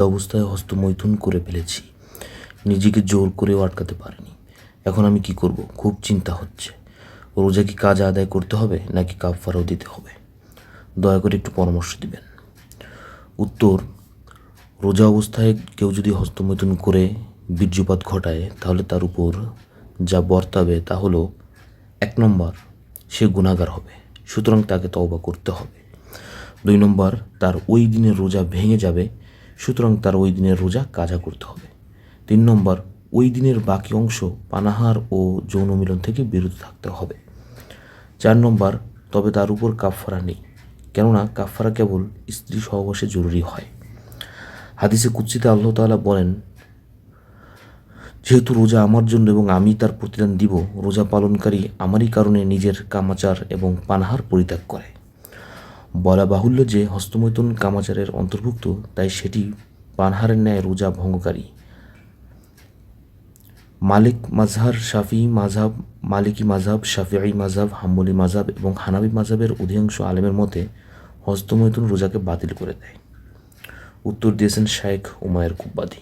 অবস্থায় হস্তমৈথুন করে ফেলেছি। নিজেকে জোর করেও আটকাতে পারিনি। এখন আমি কি করব? খুব চিন্তা হচ্ছে। রোজা কি কাজ আদায় করতে হবে, নাকি কাফারাও দিতে হবে? দয়া করে একটু পরামর্শ দিবেন। উত্তর, রোজা অবস্থায় কেউ যদি হস্তমৈথুন করে বীর্যপাত ঘটায়, তাহলে তার উপর যা বর্তাবে তা হলো, এক নম্বর, সে গুণাগার হবে, সুতরাং তাকে তওবা করতে হবে। দুই নম্বর, তার ওই দিনের রোজা ভেঙে যাবে সুতরাং তার ওই দিনের রোজা কাজা করতে হবে। তিন নম্বর, ওই দিনের বাকি অংশ পানাহার ও যৌন মিলন থেকে বিরত থাকতে হবে। চার নম্বর, তবে তার উপর কাফফারা নেই, কেননা কাফফারা কেবল স্ত্রী সহবাসে জরুরি হয়। হাদিসে কুচ্ছিতে আল্লাহ তাআলা বলেন, যেহেতু রোজা আমার জন্য এবং আমি তার প্রতিদান দিব, রোজা পালনকারী আমারই কারণে নিজের কামাচার এবং পানাহার পরিত্যাগ করে। বলা বাহুল্য যে হস্তমৈথুন কামাচারের অন্তর্ভুক্ত, তাই সেটি পানহারের ন্যায় রোজা ভঙ্গকারী। মালিক মাজহার শাফি মাঝহাব মালিকি মাঝহাব শাফিআই মাঝহাব হাম্বলি মাঝহাব এবং হানাবি মাঝহাবের অধিকাংশ আলেমের মতে হস্তমৈথুন রোজাকে বাতিল করে দেয়। উত্তর দিয়েছেন শায়েখ উমায়ের কুব্বাদি।